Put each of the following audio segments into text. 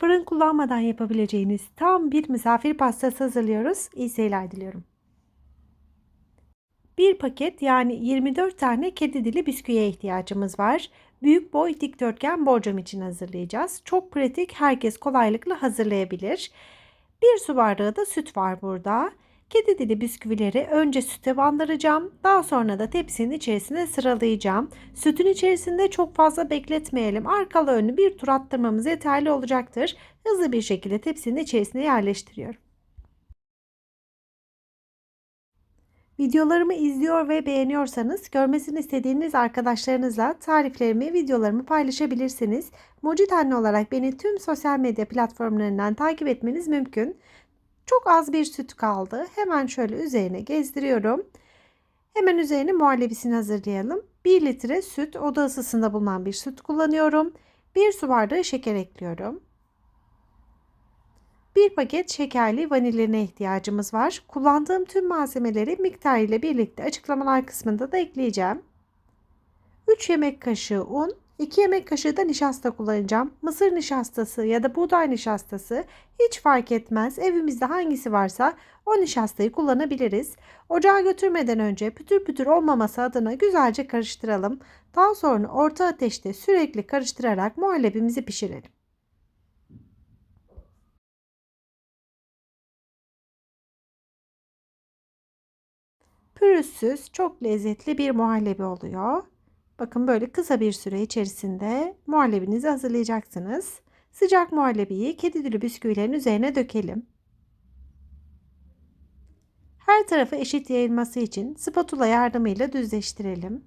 Fırın kullanmadan yapabileceğiniz tam bir misafir pastası hazırlıyoruz. İyi seyirler diliyorum. Bir paket yani 24 tane kedi dili bisküviye ihtiyacımız var. Büyük boy dikdörtgen borcam için hazırlayacağız. Çok pratik, herkes kolaylıkla hazırlayabilir. Bir su bardağı da süt var burada. Kedi dili bisküvileri önce süte bandıracağım. Daha sonra da tepsinin içerisine sıralayacağım. Sütün içerisinde çok fazla bekletmeyelim. Arkalı önlü bir tur attırmamız yeterli olacaktır. Hızlı bir şekilde tepsinin içerisine yerleştiriyorum. Videolarımı izliyor ve beğeniyorsanız görmesini istediğiniz arkadaşlarınızla tariflerimi, videolarımı paylaşabilirsiniz. Mucit Anne olarak beni tüm sosyal medya platformlarından takip etmeniz mümkün. Çok az bir süt kaldı. Hemen şöyle üzerine gezdiriyorum. Hemen üzerine muhallebisini hazırlayalım. 1 litre süt, oda ısısında bulunan bir süt kullanıyorum. 1 su bardağı şeker ekliyorum. Bir paket şekerli vanilina ihtiyacımız var. Kullandığım tüm malzemeleri miktar ile birlikte açıklamalar kısmında da ekleyeceğim. 3 yemek kaşığı un, 2 yemek kaşığı da nişasta kullanacağım. Mısır nişastası ya da buğday nişastası hiç fark etmez. Evimizde hangisi varsa o nişastayı kullanabiliriz. Ocağa götürmeden önce pütür pütür olmaması adına güzelce karıştıralım. Daha sonra orta ateşte sürekli karıştırarak muhallebimizi pişirelim. Pürüzsüz, çok lezzetli bir muhallebi oluyor. Bakın böyle kısa bir süre içerisinde muhallebinizi hazırlayacaksınız. Sıcak muhallebiyi kedi dili bisküvilerin üzerine dökelim. Her tarafı eşit yayılması için spatula yardımıyla düzleştirelim.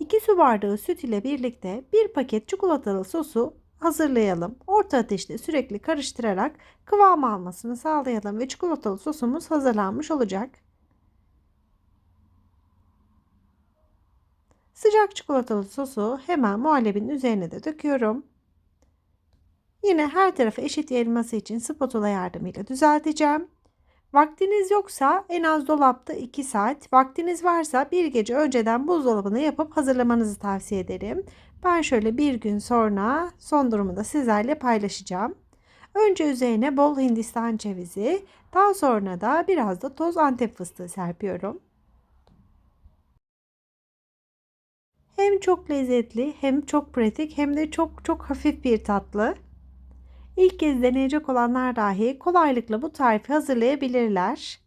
İki su bardağı süt ile birlikte bir paket çikolatalı sosu hazırlayalım. Orta ateşte sürekli karıştırarak kıvam almasını sağlayalım ve çikolatalı sosumuz hazırlanmış olacak. Sıcak çikolatalı sosu hemen muhallebinin üzerine de döküyorum. Yine her tarafı eşit yayılması için spatula yardımıyla düzelteceğim. Vaktiniz yoksa en az dolapta 2 saat, vaktiniz varsa bir gece önceden buzdolabına yapıp hazırlamanızı tavsiye ederim. Ben şöyle bir gün sonra son durumu da sizlerle paylaşacağım. Önce üzerine bol hindistan cevizi, daha sonra da biraz da toz antep fıstığı serpiyorum. Hem çok lezzetli, hem çok pratik, hem de çok çok hafif bir tatlı. İlk kez deneyecek olanlar dahi kolaylıkla bu tarifi hazırlayabilirler.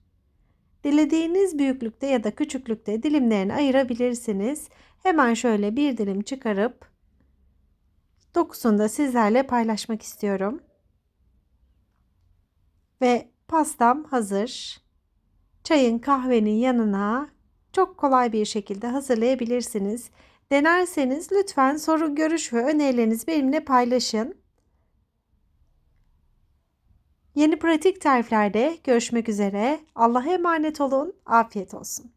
Dilediğiniz büyüklükte ya da küçüklükte dilimlerini ayırabilirsiniz. Hemen şöyle bir dilim çıkarıp dokusunu da sizlerle paylaşmak istiyorum. Ve pastam hazır. Çayın kahvenin yanına çok kolay bir şekilde hazırlayabilirsiniz. Denerseniz lütfen soru, görüş ve önerilerinizi benimle paylaşın. Yeni pratik tariflerde görüşmek üzere. Allah'a emanet olun. Afiyet olsun.